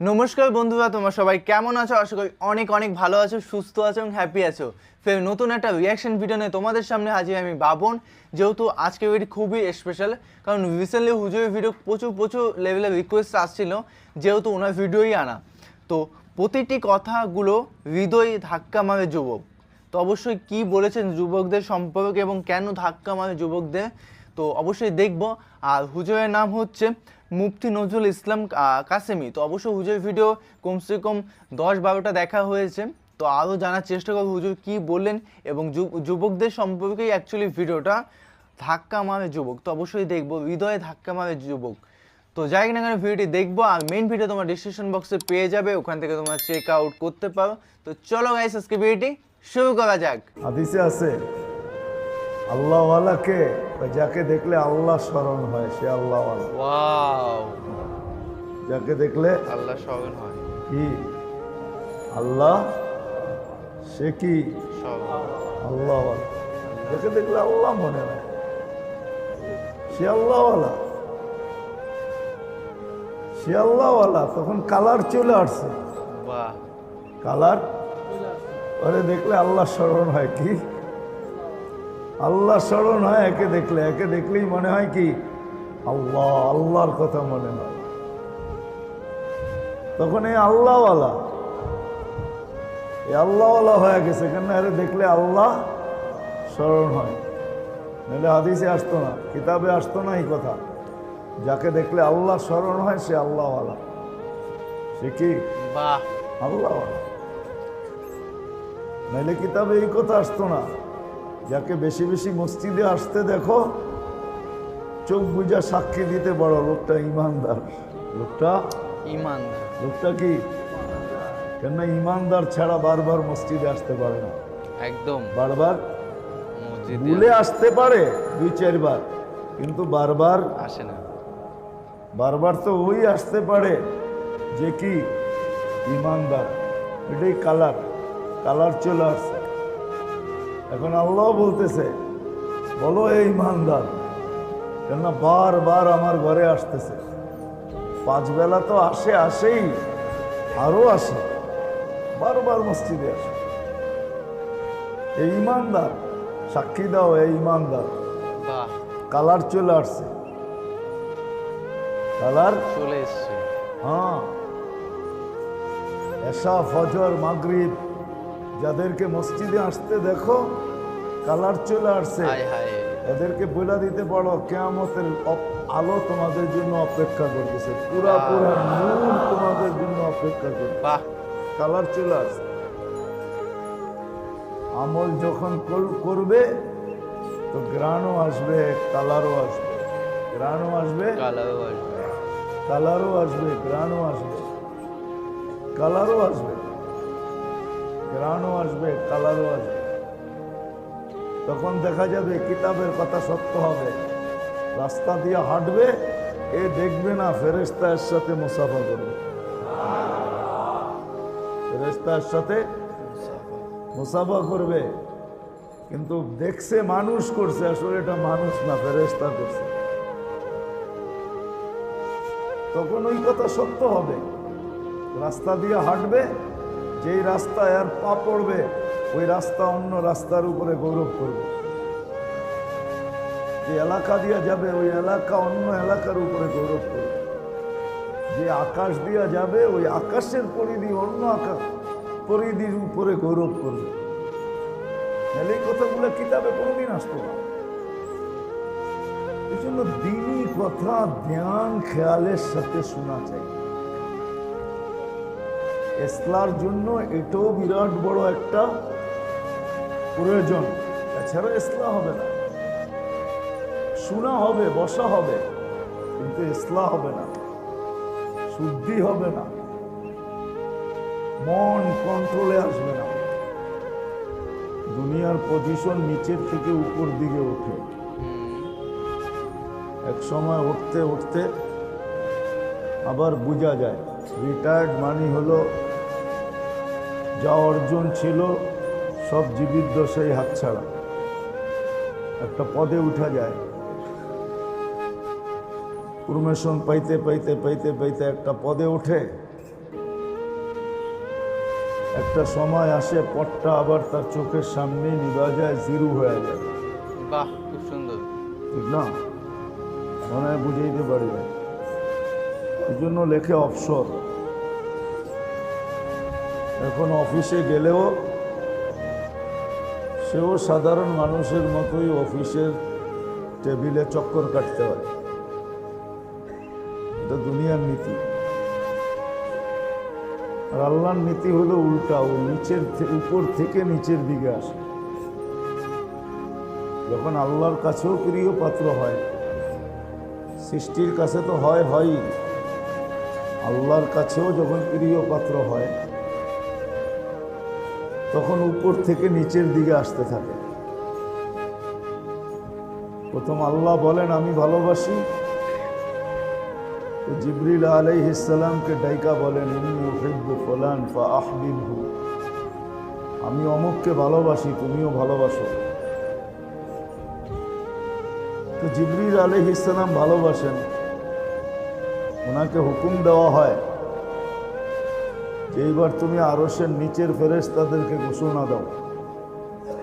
নমস্কার বন্ধুরা, তোমরা সবাই কেমন আছো? আশা করি অনেক অনেক ভালো আছো, সুস্থ আছো এবং হ্যাপি আছো। ফের নতুন একটা রিয়াকশন ভিডিও নিয়ে তোমাদের সামনে হাজির আমি বাবন। যেহেতু আজকে ভিডিও খুবই স্পেশাল কারণ রিসেন্টলি হুজুরের ভিডিও প্রচুর প্রচুর লেভেলের রিকোয়েস্ট আসছিল, যেহেতু ওনার ভিডিওই আনা। তো প্রতিটি কথাগুলো হৃদয় ধাক্কা মারে যুবক। তো অবশ্যই কি বলেছেন যুবকদের সম্পর্কে এবং কেন ধাক্কা মারে যুবকদের? তো অবশ্যই দেখব। আর হুজুরের নাম হচ্ছে মুফতি নজরুল ইসলাম কাসেমি। তো অবশ্যই হুজুর ভিডিও কমসে কম দশ বারোটা দেখা হয়েছে। তো আরও জানার চেষ্টা করব হুজুর কী বললেন এবং যুবকদের সম্পর্কেই অ্যাকচুয়ালি ভিডিওটা ধাক্কা মারে যুবক। তো অবশ্যই দেখব, হৃদয়ে ধাক্কা মারে যুবক। তো যাই না কেন ভিডিওটি দেখব আর মেন ভিডিও তোমার ডিসক্রিপশন বক্সে পেয়ে যাবে, ওখান থেকে তোমরা চেক আউট করতে পারো। তো চলো গাইস আজকে ভিডিওটি শুরু করা যাক। আছে আল্লাহওয়ালাকে যাকে দেখলে আল্লাহ স্মরণ হয় সে আল্লাহওয়ালা। যাকে দেখলে আল্লাহ স্মরণ হয়। কি? আল্লাহ সে কি? আল্লাহওয়ালা। যাকে দেখলে আল্লাহ মনে হয় সে আল্লাহওয়ালা। সে আল্লাহওয়ালা তখন কালার চলে আসছে। বাহ। কালার? ওরে দেখলে আল্লাহ স্মরণ হয় কি? আল্লাহ স্মরণ হয় একে দেখলে একে দেখলেই মনে হয় কি? আল্লাহ আল্লাহর কথা মনে হয়। তখন এই আল্লাহওয়ালা এই আল্লাহওয়ালা হয়ে গেছে কেন? আরে দেখলে আল্লাহ স্মরণ হয়। নাহলে হাদিসে আসতো না কিতাবে আসতো না এই কথা। যাকে দেখলে আল্লাহ স্মরণ হয় সে আল্লাহওয়ালা। সে কি? বাহ। আল্লাহ নাইলে কিতাবে এই কথা আসতো না। যাকে বেশি বেশি মসজিদে আসতে দেখো চোখ বুঝা সাক্ষী দিতে বড় লোকটা ইমানদার। লোকটা? ইমানদার। লোকটা কি? কেননা ইমানদার ছাড়া বারবার মসজিদে আসতে পারে না। একদম। বারবার? ভুলে আসতে পারে দুই চারবার কিন্তু বারবার আসে না। বারবার তো ওই আসতে পারে যে কি? ইমানদার। এটাই কালার কালার চলে আসছে। এখন আল্লাহ বলতেছে বলো এই ইমানদার কেননা বারবার আমার ঘরে আসতেছে। পাঁচ বেলা তো আসে আসেই আরও আসে বারবার মসজিদে আসে। এই ইমানদার সাক্ষী দাও এই ইমানদার। কালার চলে আসছে। কালার? চলে এসছে। হ্যাঁ। এসা ফজর মাগরিব যাদেরকে মসজিদে আসতে দেখো কালার চলে আসছে। এদেরকে বলে দিতে পারো কেয়ামতের আলো তোমাদের জন্য অপেক্ষা করতেছে। পুরা পুরা নূর তোমাদের জন্য অপেক্ষা করছে বাহ। কালার চলে আসছে। আমল যখন করবে তো গ্রানও আসবে কালারও আসবে। গ্রানও আসবে কালারও আসবে। কালারও আসবে গ্রানও আসবে। কালারও আসবে। গ্রানও আসবে কালারও আসবে। তখন দেখা যাবে কিতাবের কথা সত্য হবে। রাস্তা দিয়ে হাঁটবে, এ দেখবে না ফেরেস্তা এর সাথে মুসাফা করবে। ফেরেস্তা এর সাথে মুসাফা করবে। কিন্তু দেখছে মানুষ করছে, আসলে এটা মানুষ না ফেরেস্তা করছে। তখন ওই কথা সত্য হবে। রাস্তা দিয়ে হাঁটবে যেই রাস্তায় আর পা পড়বে, ওই রাস্তা অন্য রাস্তার উপরে গৌরব করবে। যে এলাকা দিয়ে যাবে, ওই এলাকা অন্য এলাকার উপরে গৌরব করবে। যে আকাশ দিয়া যাবে, ওই আকাশের পরিধি অন্য আকাশ পরিধির উপরে গৌরব করবে। নাহলে এই কথাগুলো কিতাবে কোনোদিন আসতো না। এই জন্য দিনই কথা, ধ্যান, খেয়ালের সাথে শোনা চাই। এসলার জন্য এটাও বিরাট বড় একটা প্রয়োজন। এছাড়া এসলা হবে না। শোনা হবে, বসা হবে, কিন্তু এসলা হবে না। শুদ্ধি হবে না। মন কন্ট্রোলে আসবে না। দুনিয়ার পজিশন নিচের থেকে উপর দিকে ওঠে। এক সময় উঠতে উঠতে আবার বোঝা যায়, রিটায়ার্ড মানি হলো যা অর্জন ছিল সব জীবিত দশাই হাতছাড়া। একটা পদে উঠা যায়। প্রমোশন পাইতে পাইতে পাইতে পাইতে একটা পদে ওঠে। একটা সময় আসে পটটা আবার তার চোখের সামনে নিভা যায় জিরু হয়ে যায়। বাহ খুব সুন্দর। ঠিক না? মনে হয় বুঝাইতে পারি না এই জন্য লেখে অবসর। এখন অফিসে গেলেও সেও সাধারণ মানুষের মতোই অফিসের টেবিলে চক্কর কাটতে হয়। এটা দুনিয়ার নীতি। আর আল্লাহর নীতি হলো উল্টা, ও নিচের উপর থেকে নিচের দিকে আসে। যখন আল্লাহর কাছেও প্রিয় পাত্র হয়, সৃষ্টির কাছে তো হয়, হয়ই। আল্লাহর কাছেও যখন প্রিয় পাত্র হয় তখন উপর থেকে নিচের দিকে আসতে থাকে। প্রথম আল্লাহ বলেন, আমি ভালোবাসি। তো জিবরিল আলাইহিসসালামকে ডাইকা বলেন ফুলান ফা আমি অমুককে ভালোবাসি, তুমিও ভালোবাসো। তো জিবরিল আলাইহিসসালাম ভালোবাসেন। ওনাকে হুকুম দেওয়া হয় এইবার তুমি আরসের নিচের ফেরেস তাদেরকে ঘোষণা দাও।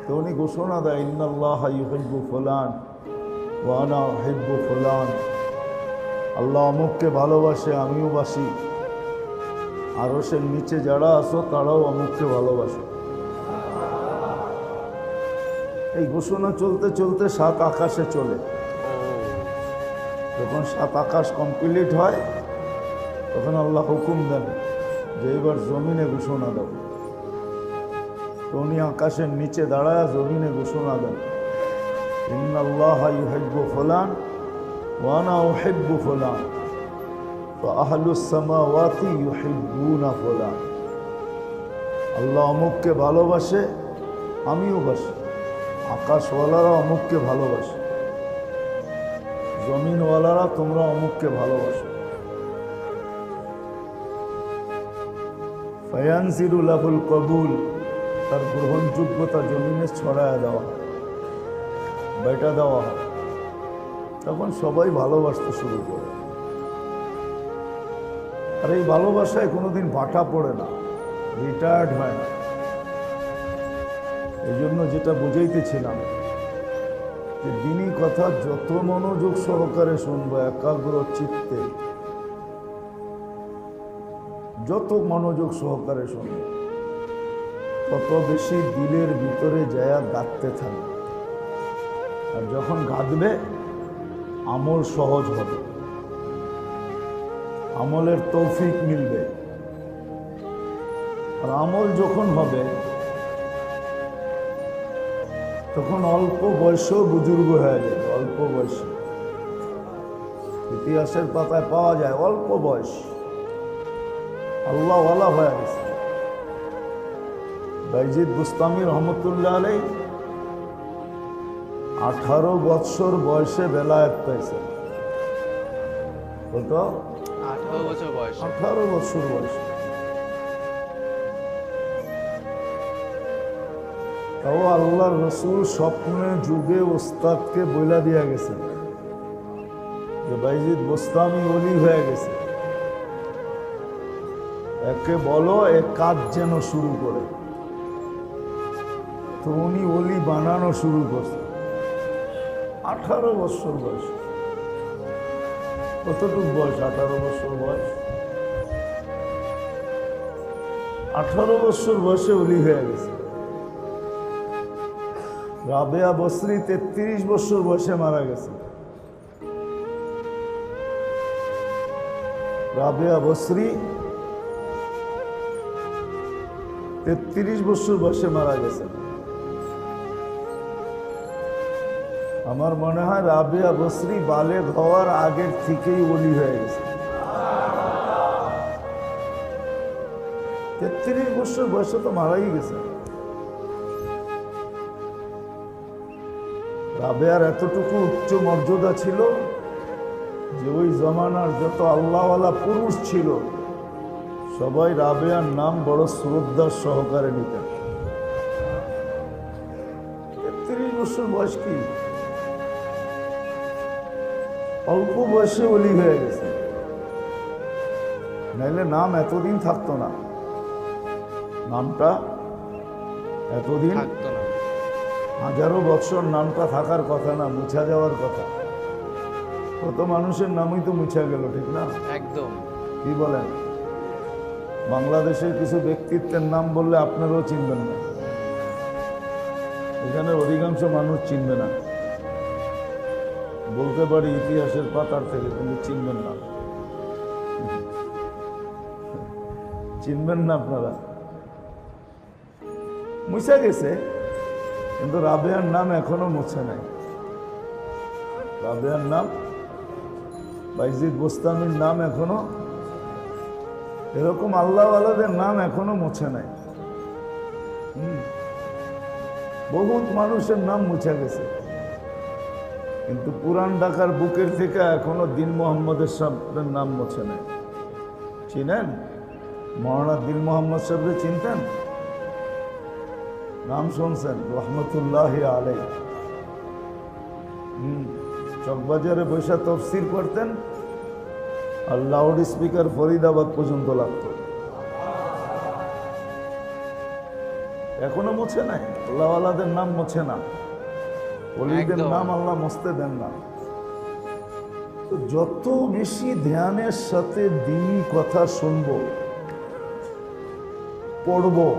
তো উনি ঘোষণা দেয়, ইন্নাল্লাহ ইউহিব্বু ফুলান ওয়ানা হেব্বু ফুলান। আল্লাহ অমুককে ভালোবাসে, আমিও বাসি। আরসের নিচে যারা আসো তারাও অমুককে ভালোবাসে। এই ঘোষণা চলতে চলতে সাত আকাশে চলে। যখন সাত আকাশ কমপ্লিট হয়, তখন আল্লাহ হুকুম দেন যে এবার জমিনে ঘোষণা দাও। উনি আকাশের নিচে দাঁড়ায় জমিনে ঘোষণা দেন আল্লাহ অমুককে ভালোবাসে, আমিও বাসি। আকাশওয়ালারা অমুককে ভালোবাসে। জমিনওয়ালারা তোমরা অমুককে ভালোবাসো। ফয়ানসিরুল কবুল, তার গ্রহণযোগ্যতা জমিনে ছড়ায় দেওয়া, বেটা দেওয়া তখন সবাই ভালোবাসতে শুরু করে। আর এই ভালোবাসায় কোনোদিন ভাটা পড়ে না রিটায়ার্ড হয় না। এই জন্য যেটা বুঝাইতেছিলাম, যে দিনই কথা যত মনোযোগ সহকারে শুনব, একাগ্র চিত্তে যত মনোযোগ সহকারে শুনব তত বেশি দিলের ভিতরে যায়া গাঁথতে থাকবে আর যখন গাঁথবে আমল সহজ হবে। আমলের তৌফিক মিলবে। আর আমল যখন হবে, তখন অল্প বয়সেও বুজুর্গ হয়ে যাবে, অল্প বয়সে। ইতিহাসের পাতায় পাওয়া যায়, অল্প বয়স। আল্লাহওয়ালা হয়ে গেছে। বাইজিদ বুস্তামি রহমতুল্লাহ আলাই আঠারো বৎসর বয়সে বেলায়েত পাইছে। কত আঠারো বছর বয়স। তাও আল্লাহ রসুল স্বপ্নে যুগে ওস্তাদকে বইলা দিয়া গেছে যে বাইজিদ বোস্তামি অলি হয়ে গেছে। একে বলো, এ কাজ যেন শুরু করে। তো উনি অলি বানানো শুরু করছে আঠারো বছর বয়স। কতটুকু বয়স? আঠারো বছর বয়স। আঠারো বছর বয়সে অলি হয়ে গেছে। রাবেয়া বসরি তেত্রিশ বছর বয়সে মারা গেছে। রাবেয়া বসরি তেত্রিশ বছর বয়সে মারা গেছে। আমার মনে হয় রাবেয়া বসরি বালেগ হওয়ার আগের থেকেই অলি হয়ে গেছে। তেত্রিশ বছর বয়সে তো মারাই গেছে। রাবেয়ার এতটুকু উচ্চ মর্যাদা ছিল যে ওই জমানার যত আল্লাহওয়ালা পুরুষ ছিল সবাই রাবেয়ার নাম বড় শ্রদ্ধার সহকারে নিতেন তেত্রিশ বছর বয়স কি? অল্প বয়সে অলি হয়ে গেছে। নাইলে নাম এতদিন থাকতো না। নামটা এতদিন থাকতো না। হাজারো বৎসর নামটা থাকার কথা না মুছা যাওয়ার কথা। কত মানুষের নামই তো মুছা গেল ঠিক না? একদম। কি বলেন? বাংলাদেশের কিছু ব্যক্তিত্বের নাম বললে আপনারাও চিনবেন না। এখানে অধিকাংশ মানুষ চিনবে না। বলতে পারি ইতিহাসের পাতার থেকে, কিন্তু চিনবেন না। চিনবেন না আপনারা। মুছে গেছে, কিন্তু রাবেয়ার নাম এখনও মুছে নাই। রাবেয়ার নাম, বাইজিদ বোস্তামির নাম এখনও এরকম আল্লাহওয়ালাদের নাম এখনও মুছে নাই। বহুত মানুষের নাম মুছে গেছে। কিন্তু পুরান ঢাকার বুকের থেকে এখনও দিন মোহাম্মদের সাহেবের নাম মুছে নাই। চিনেন? মহানা দিন মোহাম্মদ সাহেবকে চিনতেন? নাম শুনছেন? রহমতুল্লাহ আলাই হুম। চকবাজারে বৈশা তফসির করতেন আর লাউড স্পিকার ফরিদাবাদ পর্যন্ত লাগতো। এখনও মুছে নাই? আল্লাহওয়ালাদের নাম মুছে না। অলিদের নাম আল্লাহ মুছতে দেন না। তো যত বেশি ধ্যানের সাথে দিনই কথা শুনব পড়ব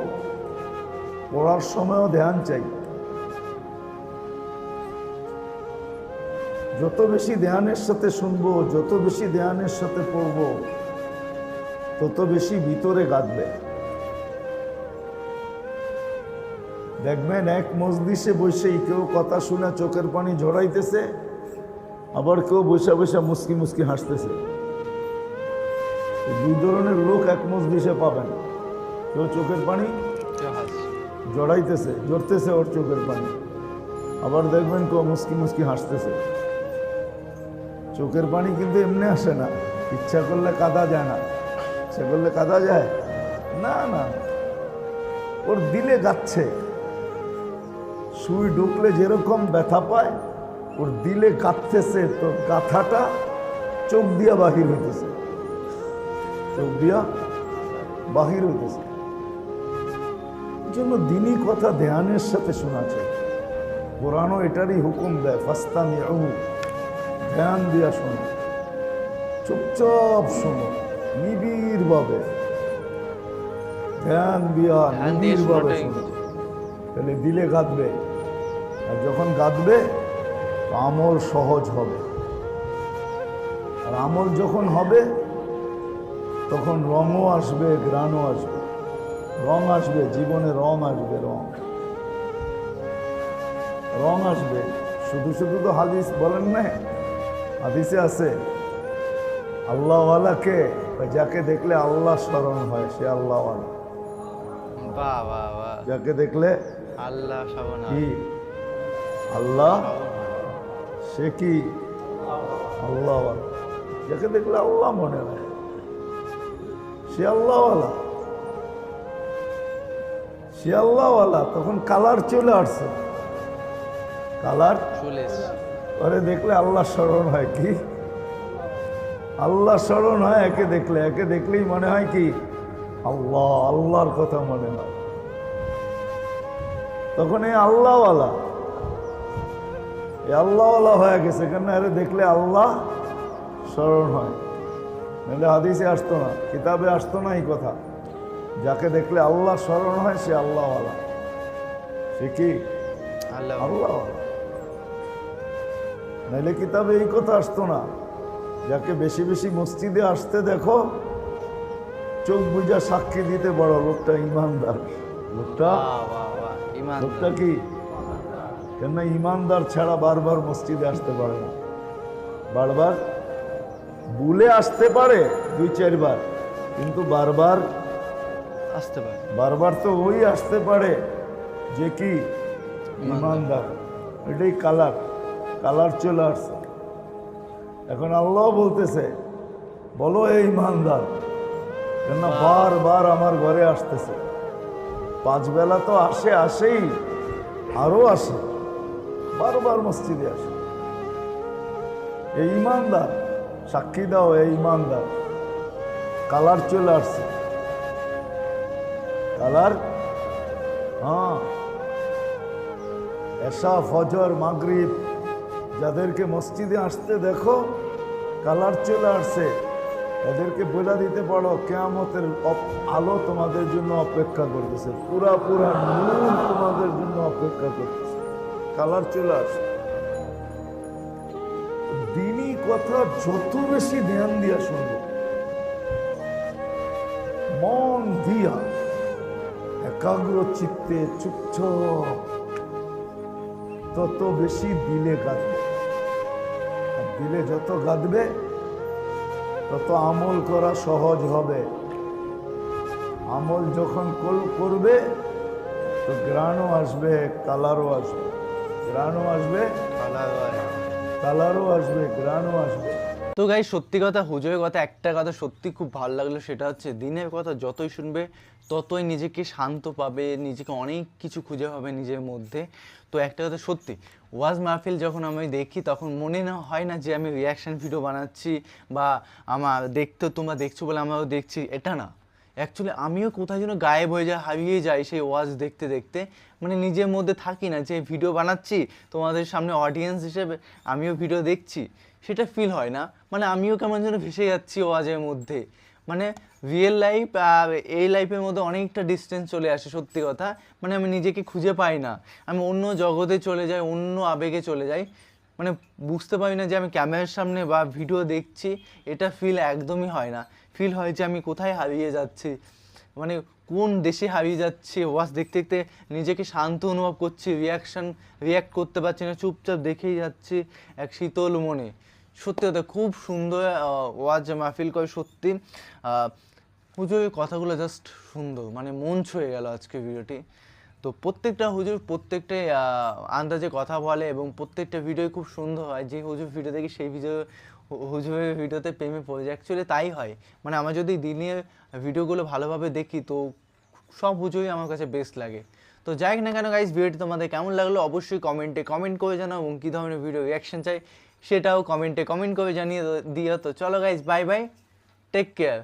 পড়ার সময়ও ধ্যান চাই। যত বেশি ধ্যানের সাথে শুনব যত বেশি ধ্যানের সাথে পড়ব তত বেশি ভিতরে গাঁদবে দেখবেন এক মসজিষে বসেই কেউ কথা শুনে চোখের পানি ঝরাইতেছে আবার কেউ বসে বসে মুসকি মুসকি হাসতেছে। দুই ধরনের লোক এক মসজিষে পাবেন। কেউ চোখের পানি জড়াইতেছে জড়তেছে ওর চোখের পানি। আবার দেখবেন কেউ মুসকি মুসকি হাসতেছে। চোখের পানি কিন্তু এমনি আসে না। ইচ্ছা করলে কাদা যায় না। ইচ্ছা করলে কাদা যায়? না না। ওর দিলে গাচ্ছে। সুই ঢুকলে যেরকম ব্যথা পায়, ওর দিলে গাঁথতেছে তো গাথাটা চোখ দিয়া বাহির হইতেছে। চোখ দিয়া বাহির হইতেছে। জন্য দিনই কথা ধ্যানের সাথে শোনা চাই কোরআনও এটারই হুকুম দেয় ফাস্তানি ধ্যান দিয়া শোনো। চুপচাপ শোনো নিবিড় ভাবে ধ্যান দিয়া ধ্যান দিয়ে নিবিড় ভাবে শোনো। তাহলে দিলে গাঁদবে। আর যখন গাঁদবে আমল সহজ হবে। আর আমল যখন হবে তখন রঙও আসবে গ্রানও আসবে। রং আসবে জীবনে রং আসবে রং। রং আসবে। শুধু শুধু তো হাদিস বলেন না হাদিসে আছে আল্লাহওয়ালাকে যাকে দেখলে আল্লাহ স্মরণ হয় সে আল্লাহওয়ালা। বাহ বাহ বাহ যাকে দেখলে আল্লাহ কি? আল্লাহ? সে কি? আল্লাহ যাকে দেখলে আল্লাহ মনে হয় সে আল্লাহওয়ালা। সে আল্লাহওয়ালা তখন কালার চলে আসছে। কালার? চলে এসছে। পরে দেখলে আল্লাহ স্মরণ হয় কি? আল্লাহ স্মরণ হয় একে দেখলে একে দেখলেই মনে হয় কি? আল্লাহ আল্লাহর কথা মনে হয়। তখন এই আল্লাহওয়ালা এই আল্লাহওয়ালা হয়ে গেছে কেন? আরে দেখলে আল্লাহ স্মরণ হয়। নাহলে হাদিসে আসতো না কিতাবে আসতো না এই কথা। যাকে দেখলে আল্লাহ স্মরণ হয় সে আল্লাহওয়ালা। সে কি? আল্লাহ আল্লাহ নাইলে কিতাবে এই কথা আসতো না। যাকে বেশি বেশি মসজিদে আসতে দেখো চোখ বুঝা সাক্ষী দিতে বড় লোকটা ইমানদার। লোকটা? লোকটা কি? কেননা ইমানদার ছাড়া বারবার মসজিদে আসতে পারে না। বারবার ভুলে আসতে পারে দুই চারবার কিন্তু বারবার আসতে পারে। বারবার তো ওই আসতে পারে যে কি? ইমানদার। এটাই কালার কালার চলে আসছে। এখন আল্লাহ বলতেছে বলো এই ইমানদার কেননা বারবার আমার ঘরে আসতেছে। পাঁচ বেলা তো আসে আসেই আরও আসে বারবার মসজিদে আসে। এই ইমানদার সাক্ষী দাও এই ইমানদার কালার চলে আসছে। কালার? হ্যাঁ। এসা ফজর মাগরিব যাদেরকে মসজিদে আসতে দেখো, কালার চলে আসছে। এদেরকে বলে দিতে পারো, কেয়ামতের আলো তোমাদের জন্য অপেক্ষা করতেছে। পুরা পুরা নূর তোমাদের জন্য অপেক্ষা করতেছে। কালার চলে আসছে। দিনই কথা যত বেশি ধ্যান দিয়া শুনব। মন দিয়া একাগ্র চিত্তে চুপচাপ, তত বেশি দিলে কাঁদবে। দিলে যত গাঁদবে, তত আমল করা সহজ হবে। আমল যখন করবে, তো গ্রাণও আসবে, কালারও আসবে। গ্রাণও আসবে, কালারও আসবে কালারও আসবে, গ্রাণও আসবে। তো গাই সত্যি কথা, হুজুরের কথা, একটা কথা সত্যি খুব ভালো লাগল, সেটা হচ্ছে দিনের কথা যতই শুনবে, ততই নিজেকে শান্ত পাবে, নিজেকে অনেক কিছু খুঁজে পাবে নিজের মধ্যে। তো একটা কথা সত্যি, ওয়াজ মাহফিল যখন আমি দেখি, তখন মনে না হয় না যে আমি রিয়াকশান ভিডিও বানাচ্ছি বা আমার দেখতে তোমরা দেখছ বলে আমরাও দেখছি, এটা না। অ্যাকচুয়ালি আমিও কোথায় যেন গায়েব হয়ে যায় হারিয়ে যাই সেই ওয়াজ দেখতে দেখতে। মানে নিজের মধ্যে থাকি না যে ভিডিও বানাচ্ছি, তোমাদের সামনে অডিয়েন্স হিসেবে আমিও ভিডিও দেখছি। সেটা ফিল হয় না। মানে আমিও কেমন যেন ভেসে যাচ্ছি ওয়াজের মধ্যে। মানে রিয়েল লাইফ আর এই লাইফের মধ্যে অনেকটা ডিস্টেন্স চলে আসে, সত্যি কথা। মানে আমি নিজেকে খুঁজে পাই না। আমি অন্য জগতে চলে যাই, অন্য আবেগে চলে যাই। মানে বুঝতে পারি না যে আমি ক্যামেরার সামনে বা ভিডিও দেখছি, এটা ফিল একদমই হয় না। ফিল হয় যে আমি কোথায় হারিয়ে যাচ্ছি। মানে কোন দেশে হারিয়ে যাচ্ছি ওয়াজ দেখতে দেখতে নিজেকে শান্ত অনুভব করছি রিয়াকশন রিয়াক্ট করতে পারছি না, চুপচাপ দেখেই যাচ্ছি এক শীতল মনে। সত্যি কথা খুব সুন্দর ওয়াজ মাহফিল করে সত্যি। হুজুরের কথাগুলো জাস্ট সুন্দর মানে মন ছুঁয়ে গেল আজকে ভিডিওটি তো প্রত্যেকটা হুজুর প্রত্যেকটাই আন্দাজে কথা বলে এবং প্রত্যেকটা ভিডিও খুব সুন্দর হয়। যে হুজুর ভিডিও দেখি সেই ভিডিও হুজুরের ভিডিওতে প্রেমে পড়ে যায়। অ্যাকচুয়ালি তাই হয়। মানে আমার যদি দিনের ভিডিওগুলো ভালোভাবে দেখি তো সব হুজুরই আমার কাছে বেস্ট লাগে। তো যাই না কেন গাইজ ভিডিওটি তোমাদের কেমন লাগল অবশ্যই কমেন্টে কমেন্ট করে জানাও এবং কী ধরনের ভিডিও রিয়াকশন চাই সেটাও কমেন্টে কমেন্ট করে জানিয়ে দিও। তো চলো guys bye bye take care